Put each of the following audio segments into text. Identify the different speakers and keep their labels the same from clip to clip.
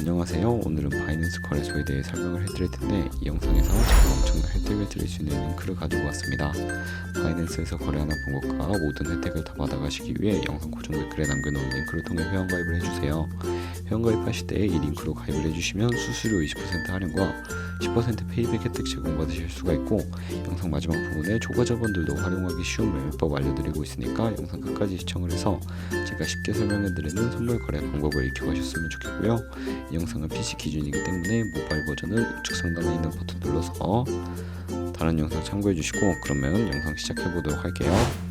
Speaker 1: 안녕하세요. 오늘은 바이낸스 거래소에 대해 설명을 해드릴 텐데 이 영상에서 제가 엄청난 혜택을 드릴 수 있는 링크를 가지고 왔습니다. 바이낸스에서 거래하는 방법과 모든 혜택을 다 받아가시기 위해 영상 고정 댓글에 남겨놓은 링크를 통해 회원가입을 해주세요. 회원가입하실 때 이 링크로 가입을 해주시면 수수료 20% 할인과 10% 페이백 혜택 제공받으실 수가 있고 영상 마지막 부분에 초과자분들도 활용하기 쉬운 매매법 알려드리고 있으니까 영상 끝까지 시청을 해서 제가 쉽게 설명해드리는 선물 거래 방법을 익혀가셨으면 좋겠고요. 이 영상은 PC 기준이기 때문에 모바일 버전은 우측 상단에 있는 버튼 눌러서 다른 영상 참고해 주시고 그러면 영상 시작해 보도록 할게요.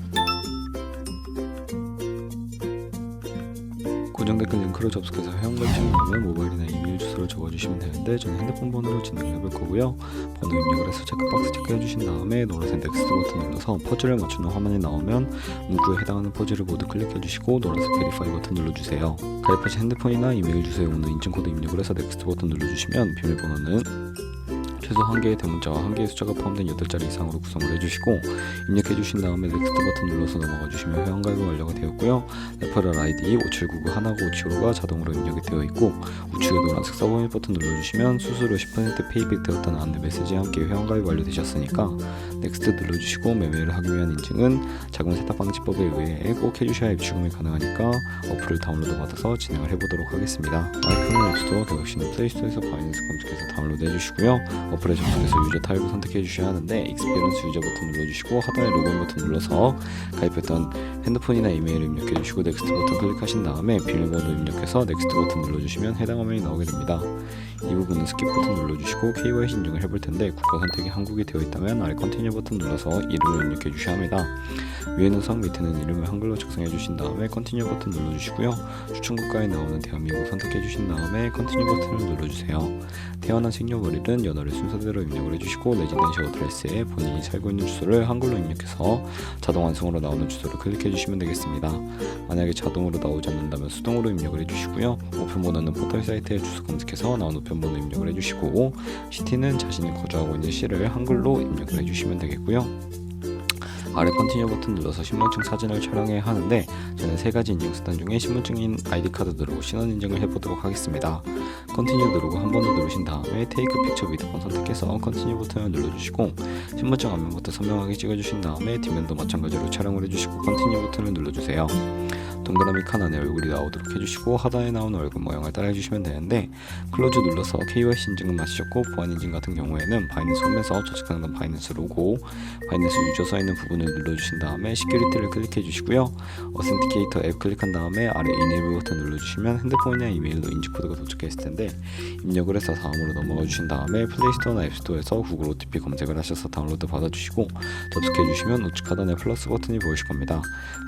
Speaker 1: 고정 댓글 링크로 접속해서 회원가입 진행하면 모바일이나 이메일 주소를 적어주시면 되는데 저는 핸드폰 번호로 진행해 볼 거고요. 번호 입력을 해서 체크박스 체크해 주신 다음에 노란색 넥스트 버튼 눌러서 퍼즐을 맞추는 화면이 나오면 문구에 해당하는 퍼즐을 모두 클릭해 주시고 노란색 베리파이 버튼 눌러주세요. 가입하신 핸드폰이나 이메일 주소에 오는 인증코드 입력을 해서 넥스트 버튼 눌러주시면 비밀번호는 최소 한 개의 대문자와 한 개의 숫자가 포함된 8자리 이상으로 구성을 해주시고 입력해 주신 다음에 넥스트 버튼 눌러서 넘어가 주시면 회원 가입이 완료가 되었고요. 레퍼럴 아이디 5799 하나고 575가 자동으로 입력이 되어 있고 우측에 노란색 서브밋 버튼 눌러주시면 수수료 10% 페이백 되었다는 안내 메시지와 함께 회원 가입 완료되셨으니까 넥스트 눌러주시고 매매를 하기 위한 인증은 자금 세탁 방지법에 의해 꼭 해주셔야 입출금이 가능하니까 어플을 다운로드 받아서 진행을 해보도록 하겠습니다. 아이폰은 앱스토어, 갤럭시는 플레이스토어에서 바이낸스 검색해서 다운로드 해주시고요. 어플에 접속해서 유저 타입을 선택해 주셔야 하는데 익스피리언스 유저 버튼 눌러주시고 하단에 로그인 버튼 눌러서 가입했던 핸드폰이나 이메일 입력해 주시고 넥스트 버튼 클릭하신 다음에 비밀번호 입력해서 넥스트 버튼 눌러주시면 해당 화면이 나오게 됩니다. 이 부분은 스킵 버튼 눌러주시고 KYC 인증을 해볼 텐데 국가 선택이 한국이 되어 있다면 아래 컨티뉴 버튼 눌러서 이름을 입력해 주셔야 합니다. 위에는 성 밑에는 이름을 한글로 작성해 주신 다음에 컨티뉴 버튼 눌러주시고요. 추천 국가에 나오는 대한민국 선택해 주신 다음에 컨티뉴 버튼을 눌러주세요. 태어난 생년월일은 연월의 순서대로 입력을 해주시고 레지던셜 어드레스에 본인이 살고 있는 주소를 한글로 입력해서 자동 완성으로 나오는 주소를 클릭해 주시면 되겠습니다. 만약에 자동으로 나오지 않는다면 수동으로 입력을 해주시고요. 우편번호는 포털 사이트에 주소 검색해서 우 편번호 입력을 해주시고 시티는 자신이 거주하고 있는 시를 한글로 입력을 해주시면 되겠고요. 아래 컨티뉴 버튼 눌러서 신분증 사진을 촬영해야 하는데 저는 세 가지 인증 수단 중에 신분증인 아이디 카드 누르고 신원 인증을 해보도록 하겠습니다. 컨티뉴 누르고 한 번 더 누르신 다음에 테이크 픽처 위드번 선택해서 컨티뉴 버튼을 눌러주시고 신분증 앞면부터 선명하게 찍어주신 다음에 뒷면도 마찬가지로 촬영을 해주시고 컨티뉴 버튼을 눌러주세요. 동그라미 칸 안에 얼굴이 나오도록 해주시고 하단에 나오는 얼굴 모양을 따라해주시면 되는데 클로즈 눌러서 KYC 인증은 마치셨고 보안 인증 같은 경우에는 바이낸스 홈에서 저축상단 바이낸스 로고 바이낸스 유저 써 있는 부분을 눌러주신 다음에 시큐리티를 클릭해 주시고요. 어센티케이터 앱 클릭한 다음에 아래 이네이블 버튼 눌러주시면 핸드폰이나 이메일로 인증 코드가 도착했을 텐데 입력을 해서 다음으로 넘어가 주신 다음에 플레이스토어나 앱스토어에서 구글 OTP 검색을 하셔서 다운로드 받아주시고 접속해 주시면 우측 하단에 플러스 버튼이 보이실 겁니다.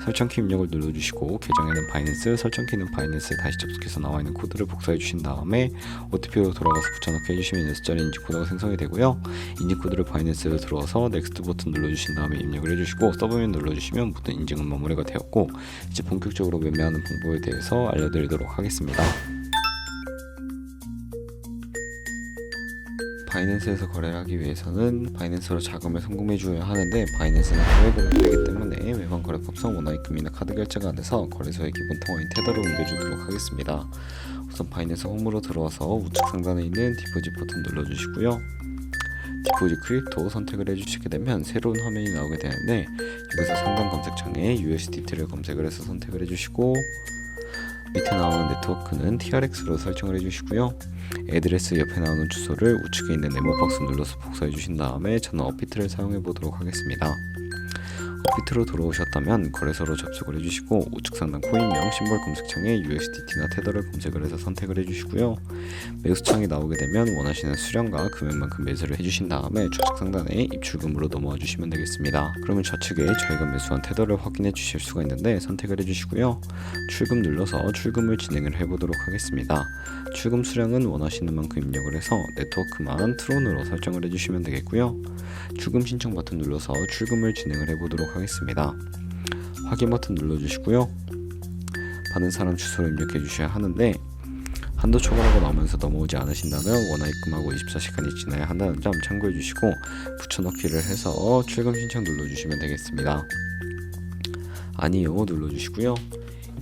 Speaker 1: 설정키 입력을 눌러주시고 계정에는 바이낸스, 설정키 는 바이낸스에 다시 접속해서 나와 있는 코드를 복사해 주신 다음에 OTP로 돌아가서 붙여넣기 해주시면 6자리 인증 코드가 생성이 되고요. 인증 코드를 바이낸스로 들어와서 넥스트 버튼 눌러주신 다음에 입력을 해주시고 서브밋 눌러주시면 모든 인증은 마무리가 되었고 이제 본격적으로 매매하는 방법에 대해서 알려드리도록 하겠습니다. 바이낸스에서 거래를 하기 위해서는 바이낸스로 자금을 송금해 줘야 하는데 바이낸스는 거래금을 되기 때문에 매번 거래법상 원화입금이나 카드 결제가 안 돼서 거래소의 기본 통화인 테더를 옮겨주도록 하겠습니다. 우선 바이낸스 홈으로 들어와서 우측 상단에 있는 디포짓 버튼 눌러주시고요. 디포짓 크립토 선택을 해주시게 되면 새로운 화면이 나오게 되는데 여기서 상단 검색창에 USDT를 검색을 해서 선택을 해주시고 밑에 나오는 네트워크는 TRX로 설정을 해주시고요. 애드레스 옆에 나오는 주소를 우측에 있는 네모 박스 눌러서 복사해 주신 다음에 저는 업비트를 사용해 보도록 하겠습니다. 업비트로 들어오셨다면 거래소로 접속을 해주시고 우측 상단 코인명 심벌 검색창에 USDT나 테더를 검색을 해서 선택을 해주시고요. 매수창이 나오게 되면 원하시는 수량과 금액만큼 매수를 해주신 다음에 좌측 상단에 입출금으로 넘어와 주시면 되겠습니다. 그러면 좌측에 저희가 매수한 테더를 확인해 주실 수가 있는데 선택을 해주시고요. 출금 눌러서 출금을 진행을 해보도록 하겠습니다. 출금 수량은 원하시는 만큼 입력을 해서 네트워크만 트론으로 설정을 해주시면 되겠고요. 출금 신청 버튼 눌러서 출금을 진행을 하겠습니다. 확인 버튼 눌러주시고요. 받은 사람 주소를 입력해 주셔야 하는데 한도 초과라고 나오면서 넘어오지 않으신다면 원화 입금하고 24시간이 지나야 한다는 점 참고해 주시고 붙여넣기를 해서 출금 신청 눌러주시면 되겠습니다. 아니요 눌러주시고요.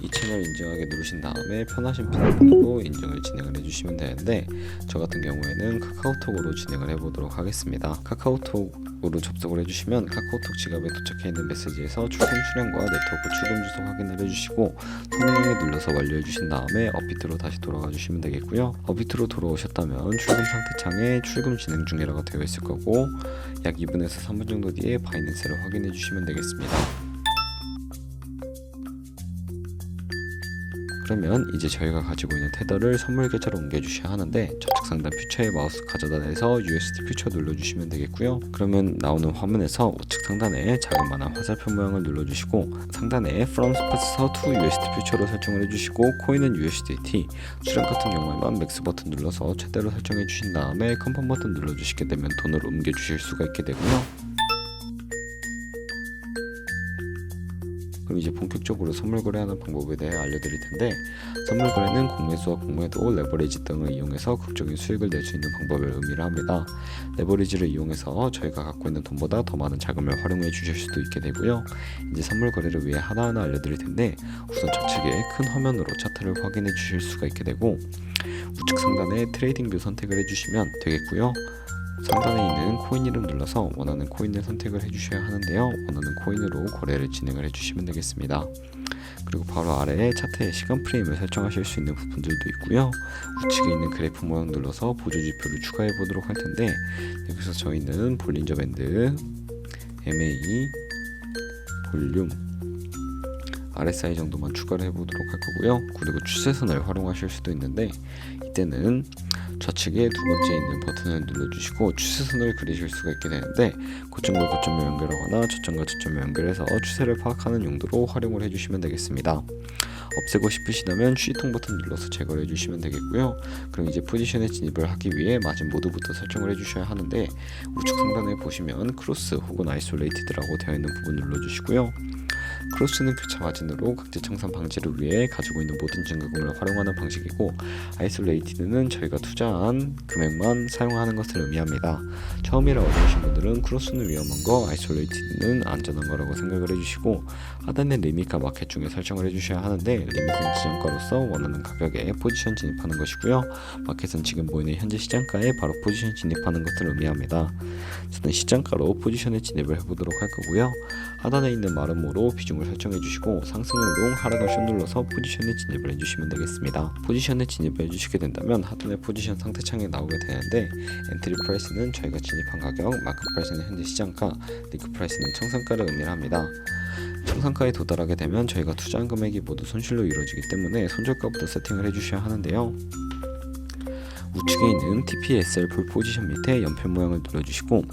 Speaker 1: 이 채널 인증하게 누르신 다음에 편하신 비밀번호로 인증을 진행을 해주시면 되는데 저 같은 경우에는 카카오톡으로 진행을 해보도록 하겠습니다. 카카오톡으로 접속을 해주시면 카카오톡 지갑에 도착해 있는 메시지에서 출금 수량과 네트워크 출금 주소 확인을 해주시고 선행에 눌러서 완료해주신 다음에 업비트로 다시 돌아가 주시면 되겠고요. 업비트로 돌아오셨다면 출금 상태 창에 출금 진행 중이라고 되어 있을 거고 약 2분에서 3분 정도 뒤에 바이낸스를 확인해 주시면 되겠습니다. 그러면 이제 저희가 가지고 있는 테더를 선물 계좌로 옮겨주셔야 하는데 좌측 상단 퓨처에 마우스 가져다 대서 USD 퓨처 눌러주시면 되겠고요. 그러면 나오는 화면에서 우측 상단에 자그마한 화살표 모양을 눌러주시고 상단에 From Spot에서 to USD 퓨처로 설정을 해주시고 코인은 USDT 수량 같은 경우에만 맥스 버튼 눌러서 최대로 설정해 주신 다음에 컨펌 버튼 눌러주시게 되면 돈을 옮겨주실 수가 있게 되고요. 이제 본격적으로 선물 거래하는 방법에 대해 알려드릴 텐데 선물 거래는 공매수와 공매도 레버리지 등을 이용해서 극적인 수익을 낼 수 있는 방법을 의미를 합니다. 레버리지를 이용해서 저희가 갖고 있는 돈보다 더 많은 자금을 활용해 주실 수도 있게 되고요. 이제 선물 거래를 위해 하나하나 알려드릴 텐데 우선 좌측에 큰 화면으로 차트를 확인해 주실 수가 있게 되고 우측 상단에 트레이딩 뷰 선택을 해주시면 되겠고요. 상단에 있는 코인 이름 눌러서 원하는 코인을 선택을 해주셔야 하는데요. 원하는 코인으로 거래를 진행을 해주시면 되겠습니다. 그리고 바로 아래에 차트의 시간 프레임을 설정하실 수 있는 부분들도 있고요. 우측에 있는 그래프 모양 눌러서 보조 지표를 추가해 보도록 할 텐데 여기서 저희는 볼린저 밴드, MA, 볼륨, RSI 정도만 추가를 해보도록 할 거고요. 그리고 추세선을 활용하실 수도 있는데 이때는 좌측에 두 번째 있는 버튼을 눌러주시고 추세선을 그리실 수가 있게 되는데 고점과 고점을 연결하거나 저점과 저점을 연결해서 추세를 파악하는 용도로 활용을 해주시면 되겠습니다. 없애고 싶으시다면 취통 버튼 눌러서 제거를 해주시면 되겠고요. 그럼 이제 포지션에 진입을 하기 위해 마진 모드부터 설정을 해주셔야 하는데 우측 상단에 보시면 크로스 혹은 아이솔레이티드라고 되어 있는 부분 눌러주시고요. 크로스는 교차 마진으로 각재 청산 방지를 위해 가지고 있는 모든 증가금을 활용하는 방식이고 아이솔레이티드는 저희가 투자한 금액만 사용하는 것을 의미합니다. 처음이라 어려우신 분들은 크로스는 위험한 거, 아이솔레이티드는 안전한 거라고 생각을 해주시고 하단의 리밋과 마켓 중에 설정을 해주셔야 하는데 리밋은 지정가로서 원하는 가격에 포지션 진입하는 것이고요. 마켓은 지금 보이는 현재 시장가에 바로 포지션 진입하는 것을 의미합니다. 저는 시장가로 포지션에 진입을 해보도록 할 거고요. 하단에 있는 마름모로 비중을 설정해 주시고 상승을 롱 하락을 슛 눌러서 포지션에 진입을 해주시면 되겠습니다. 포지션에 진입을 해주시게 된다면 하단의 포지션 상태 창에 나오게 되는데 엔트리 프라이스는 저희가 진입한 가격, 마크 프라이스는 현재 시장가, 리크 프라이스는 청산가를 의미를 합니다. 청산가에 도달하게 되면 저희가 투자한 금액이 모두 손실로 이루어지기 때문에 손절가부터 세팅을 해주셔야 하는데요. 우측에 있는 TPSL 풀 포지션 밑에 연필 모양을 눌러주시고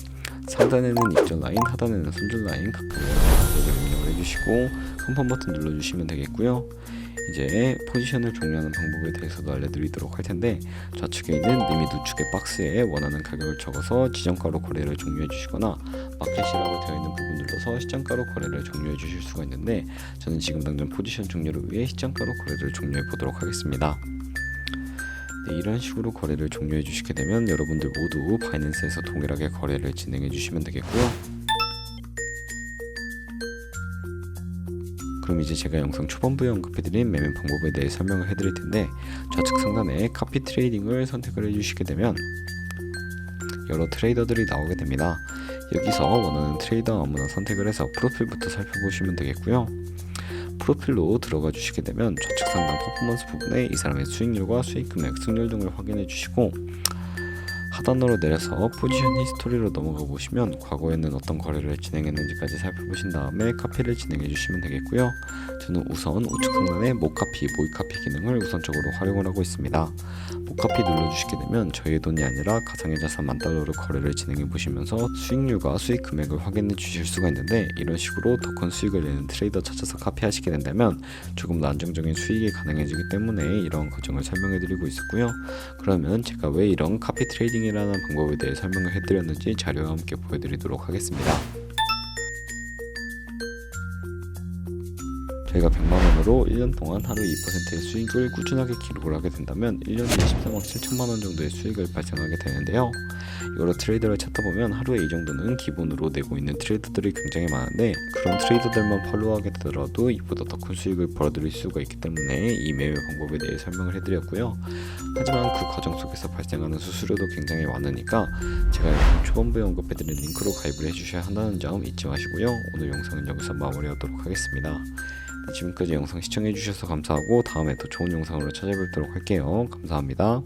Speaker 1: 상단에는 입절 라인, 하단에는 손절 라인 각방 해주시고 컨펌 버튼 눌러주시면 되겠고요. 이제 포지션을 종료하는 방법에 대해서도 알려드리도록 할 텐데 좌측에 있는 리밋 우측의 박스에 원하는 가격을 적어서 지정가로 거래를 종료해 주시거나 마켓이라고 되어 있는 부분 눌러서 시장가로 거래를 종료해 주실 수가 있는데 저는 지금 당장 포지션 종료를 위해 시장가로 거래를 종료해 보도록 하겠습니다. 네, 이런 식으로 거래를 종료해 주시게 되면 여러분들 모두 바이낸스에서 동일하게 거래를 진행해 주시면 되겠고요. 그럼 이제 제가 영상 초반부에 언급해드린 매매 방법에 대해 설명을 해드릴 텐데 좌측 상단에 카피 트레이딩을 선택을 해주시게 되면 여러 트레이더들이 나오게 됩니다. 여기서 원하는 트레이더 아무나 선택을 해서 프로필부터 살펴보시면 되겠고요. 프로필로 들어가 주시게 되면 좌측 상단 퍼포먼스 부분에 이 사람의 수익률과 수익 금액, 승률 등을 확인해 주시고 하단으로 내려서 포지션 히스토리로 넘어가 보시면 과거에는 어떤 거래를 진행했는지까지 살펴보신 다음에 카피를 진행해 주시면 되겠고요. 저는 우선 우측 상단에 모카피, 모이카피 기능을 우선적으로 활용을 하고 있습니다. 모카피 눌러주시게 되면 저희의 돈이 아니라 가상의 자산 만 달러로 거래를 진행해 보시면서 수익률과 수익 금액을 확인해 주실 수가 있는데 이런 식으로 더 큰 수익을 내는 트레이더 찾아서 카피하시게 된다면 조금 더 안정적인 수익이 가능해지기 때문에 이런 과정을 설명해 드리고 있었고요. 그러면 제가 왜 이런 카피 트레이딩이라는 방법에 대해 설명을 해드렸는지 자료와 함께 보여드리도록 하겠습니다. 저희가 100만 원으로 1년 동안 하루 2%의 수익을 꾸준하게 기록을 하게 된다면 1년에 13억 7천만 원 정도의 수익을 발생하게 되는데요. 여러 트레이더를 찾다 보면 하루에 이 정도는 기본으로 내고 있는 트레이더들이 굉장히 많은데 그런 트레이더들만 팔로우하게 되더라도 이보다 더 큰 수익을 벌어들일 수가 있기 때문에 이 매매 방법에 대해 설명을 해드렸고요. 하지만 그 과정 속에서 발생하는 수수료도 굉장히 많으니까 제가 초반부에 언급해드린 링크로 가입을 해주셔야 한다는 점 잊지 마시고요. 오늘 영상은 여기서 마무리하도록 하겠습니다. 네, 지금까지 영상 시청해주셔서 감사하고 다음에 더 좋은 영상으로 찾아뵙도록 할게요. 감사합니다.